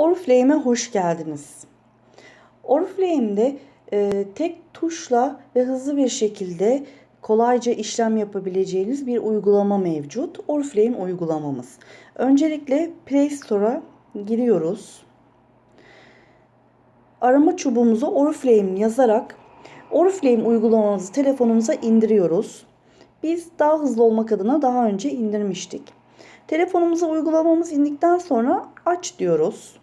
Oriflame'e hoş geldiniz. Oriflame'de e, tek tuşla ve hızlı bir şekilde kolayca işlem yapabileceğiniz bir uygulama mevcut. Oriflame uygulamamız. Öncelikle Play Store'a giriyoruz. Arama çubuğumuza Oriflame yazarak Oriflame uygulamamızı telefonumuza indiriyoruz. Biz daha hızlı olmak adına daha önce indirmiştik. Telefonumuza uygulamamız indikten sonra aç diyoruz.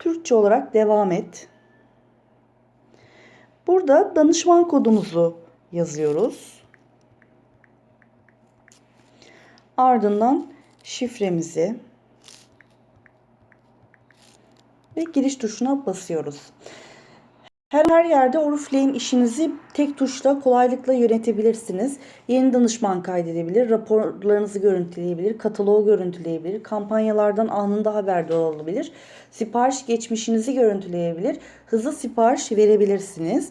Türkçe olarak devam et. Burada danışman kodumuzu yazıyoruz. Ardından şifremizi ve giriş tuşuna basıyoruz. Her, her yerde Oriflame işinizi tek tuşla kolaylıkla yönetebilirsiniz. Yeni danışman kaydedebilir, raporlarınızı görüntüleyebilir, kataloğu görüntüleyebilir, kampanyalardan anında haberdar olabilir, sipariş geçmişinizi görüntüleyebilir, hızlı sipariş verebilirsiniz.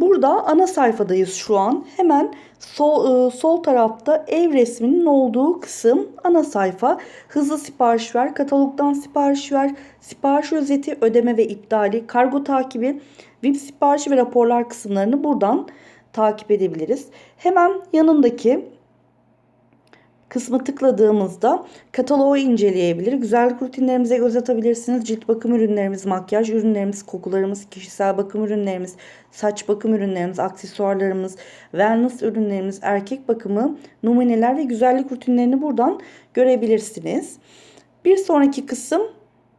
Burada ana sayfadayız şu an. Hemen sol, sol tarafta ev resminin olduğu kısım ana sayfa. Hızlı sipariş ver, katalogdan sipariş ver, sipariş özeti, ödeme ve iptali, kargo takibi, VIP siparişi ve raporlar kısımlarını buradan takip edebiliriz. Hemen yanındaki kısmı tıkladığımızda kataloğu inceleyebilir. Güzellik rutinlerimize göz atabilirsiniz. Cilt bakım ürünlerimiz, makyaj ürünlerimiz, kokularımız, kişisel bakım ürünlerimiz, saç bakım ürünlerimiz, aksesuarlarımız, wellness ürünlerimiz, erkek bakımı, numuneler ve güzellik rutinlerini buradan görebilirsiniz. Bir sonraki kısım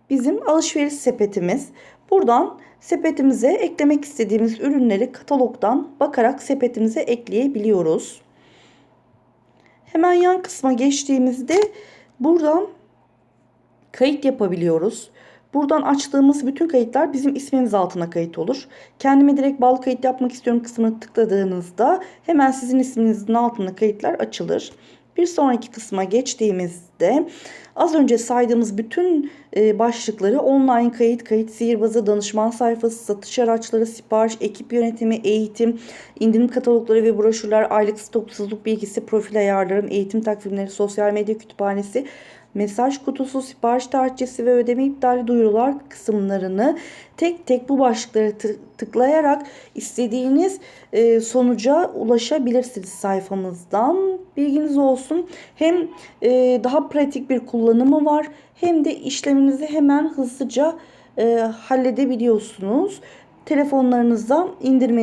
bizim alışveriş sepetimiz. Buradan sepetimize eklemek istediğimiz ürünleri katalogdan bakarak sepetimize ekleyebiliyoruz. Hemen yan kısma geçtiğimizde buradan kayıt yapabiliyoruz. Buradan açtığımız bütün kayıtlar bizim ismimiz altına kayıt olur. Kendime direkt bal kayıt yapmak istiyorum kısmını tıkladığınızda hemen sizin isminizin altına kayıtlar açılır. Bir sonraki kısma geçtiğimizde az önce saydığımız bütün e, başlıkları online kayıt, kayıt sihirbazı, danışman sayfası, satış araçları, sipariş, ekip yönetimi, eğitim, indirim katalogları ve broşürler, aylık stoksuzluk bilgisi, profil ayarlarım, eğitim takvimleri, sosyal medya kütüphanesi, mesaj kutusu, sipariş tarihçesi ve ödeme iptali duyurular kısımlarını tek tek bu başlıkları tıklayarak istediğiniz e, sonuca ulaşabilirsiniz sayfamızdan. Bilginiz olsun. Hem e, daha pratik bir kullanımı var hem de işleminizi hemen hızlıca e, halledebiliyorsunuz. Telefonlarınızdan indirmeniz